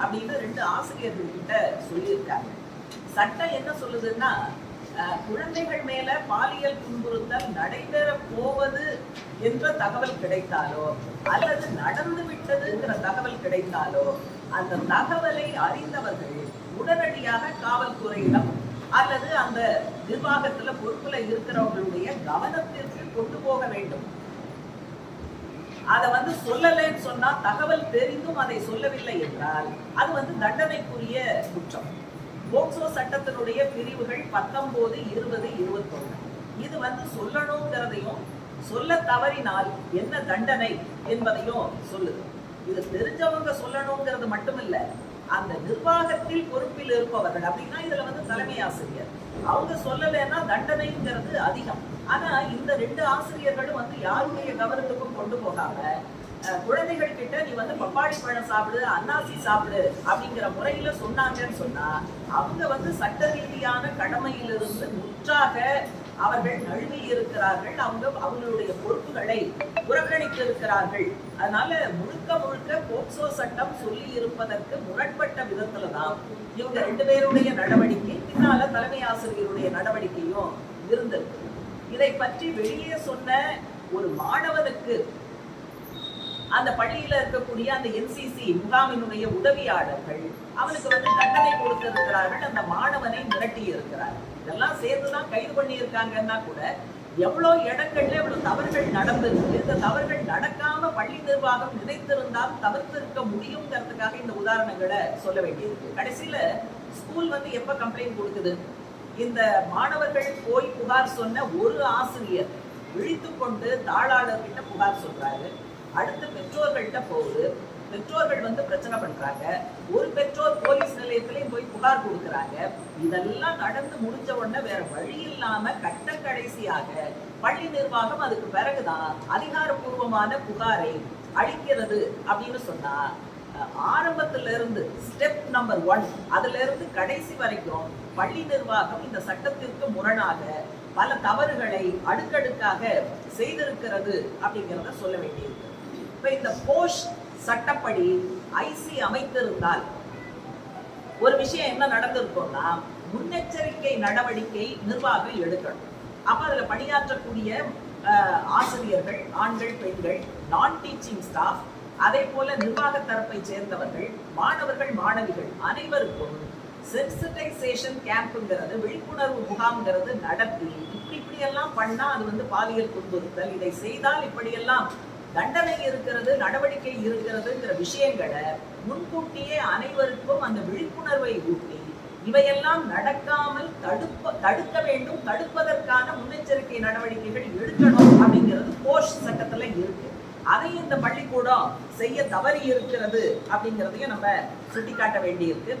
அப்படின்னு ரெண்டு ஆசிரியர்கள் கிட்ட சொல்லியிருக்காங்க. சட்டம் என்ன சொல்லுதுன்னா குழந்தைகள் மேல பாலியல் துன்புறுத்தல் நடைபெற போவது என்ற தகவல் கிடைத்தாலோ அல்லது நடந்து விட்டதுங்கிற தகவல் கிடைத்தாலோ அந்த தகவலை அறிந்தவர்கள் உடனடியாக காவல்துறையிடம் அல்லது அந்த நிர்வாகத்துல பொறுப்புல இருக்கிறவங்களுடைய கவனத்திற்கு கொண்டு போக வேண்டும். அதை வந்து சொல்லலைன்னு சொன்னா தகவல் தெரிந்தும் அதை சொல்லவில்லை என்றால் அது வந்து தண்டனைக்குரிய குற்றம். போக்சோ சட்டத்தினுடைய பிரிவுகள் பத்தொன்பது இருபது இருபத்தொன்று இது வந்து சொல்லணுங்கிறதையும் சொல்ல தவறினால் என்ன தண்டனை என்பதையும் சொல்லுது. இது தெரிஞ்சவங்க சொல்லணுங்கிறது மட்டும் அந்த நிர்வாகத்தில் பொறுப்பில் இருப்பவர்கள். அப்படின்னா இதுல வந்து தலைமை ஆசிரியர். அவங்க சொல்லலைன்னா தண்டனைங்கிறது அதிகம். ஆனா இந்த ரெண்டு ஆசிரியர்களும் வந்து யாருடைய கவனத்துக்கும் கொண்டு போகாம குழந்தைகள் கிட்ட நீ வந்து பப்பாளி பழம் சாப்பிடு அன்னாசி சாப்பிடு அப்படிங்கிற முறையில சொன்னாங்கன்னு சொன்னா அவங்க வந்து சட்ட ரீதியான கடமையிலிருந்து முற்றாக அவர்கள் நழுவி இருக்கிறார்கள். அவங்க அவங்களுடைய பொறுப்புகளை புறக்கணித்து இருக்கிறார்கள் அதனால முழுக்க முழுக்க போக்சோ சட்டம் சொல்லி இருப்பதற்கு முரண்பட்ட விதத்துல தான் இவங்க ரெண்டு பேருடைய நடவடிக்கை. பின்னால தலைமை ஆசிரியருடைய நடவடிக்கையும் இருந்திருக்கு. இதை பற்றி வெளியே சொன்ன ஒரு மாணவனுக்கு அந்த பள்ளியில இருக்கக்கூடிய அந்த என்சிசி முகாமினுடைய உதவியாளர்கள் அவனுக்கு வந்து தண்டனை கொடுத்திருக்கிறார்கள் அந்த மாணவனை மிரட்டி இருக்கிறார். இதெல்லாம் சேர்த்துதான் கைது பண்ணி இருக்காங்கன்னா கூட எவ்வளவு இடங்கள்ல எவ்வளவு தவறுகள் நடந்திருக்கு இந்த தவறுகள் நடக்காம பள்ளி நிர்வாகம் நினைத்திருந்தால் தவிர்த்திருக்க முடியுங்கிறதுக்காக இந்த உதாரணங்களை சொல்ல வேண்டியிருக்கு. கடைசியில ஸ்கூல் வந்து எப்ப கம்ப்ளைண்ட் கொடுக்குது? இந்த மாணவர்கள் போய் புகார் சொன்ன ஒரு ஆசிரியர் விழித்து கொண்டு தாளாளர்கிட்ட புகார் சொல்றாரு. அடுத்து பெற்றோர்கள்ட்ட போகுது. பெற்றோர்கள் வந்து பிரச்சனை பண்றாங்க. ஒரு பெற்றோர் போலீஸ் நிலையத்திலையும் போய் புகார் கொடுக்குறாங்க. இதெல்லாம் நடந்து முடிஞ்ச உடனே வேற வழி இல்லாம கட்ட கடைசியாக பள்ளி நிர்வாகம் அதுக்கு பிறகுதான் அதிகாரப்பூர்வமான புகாரை அளிக்கிறது அப்படின்னு சொன்னா ஆரம்பத்துல இருந்து ஸ்டெப் நம்பர் ஒன் அதுல இருந்து கடைசி வரைக்கும் பள்ளி நிர்வாகம் இந்த சட்டத்திற்கு முரணாக பல தவறுகளை அடுக்கடுக்காக செய்திருக்கிறது அப்படிங்கிறத சொல்ல வேண்டியிருக்கு. இப்ப இந்த போஷ் சட்டப்படி ஐசி அமைத்திருந்தால் ஒரு விஷயம் என்ன நடந்திருக்கும்னா முன்னெச்சரிக்கை நடவடிக்கை நிர்வாகம் எடுக்கணும். அப்ப அதுல பணியாற்றக்கூடிய ஆசிரியர்கள் ஆண்கள் பெண்கள் நான் டீச்சிங் ஸ்டாஃப் அதே போல நிர்வாக தரப்பை சேர்ந்தவர்கள் மாணவர்கள் மாணவிகள் அனைவருக்கும் சென்சிட்டைசேஷன் கேம்ப்ங்கிறது விழிப்புணர்வு முகாம்ங்கிறது நடத்தி இப்படி இப்படி எல்லாம் பண்ணா அது வந்து பாலியல் துன்புறுத்தல். இதை செய்தால் இப்படியெல்லாம் தண்டனை இருக்கிறது நடவடிக்கை இருக்கிறதுங்கிற விஷயங்களை முன்கூட்டியே அனைவருக்கும் அந்த விழிப்புணர்வை ஊட்டி இவையெல்லாம் நடக்காமல் தடுப்ப தடுக்க வேண்டும் தடுப்பதற்கான முன்னெச்சரிக்கை நடவடிக்கைகள் எடுக்கணும் அப்படிங்கிறது கோஷ் சட்டத்துல இருக்கு. அதை இந்த பள்ளிக்கூடம் செய்ய தவறி இருக்கிறது அப்படிங்கிறதையும் நம்ம சுட்டிக்காட்ட வேண்டியிருக்கு.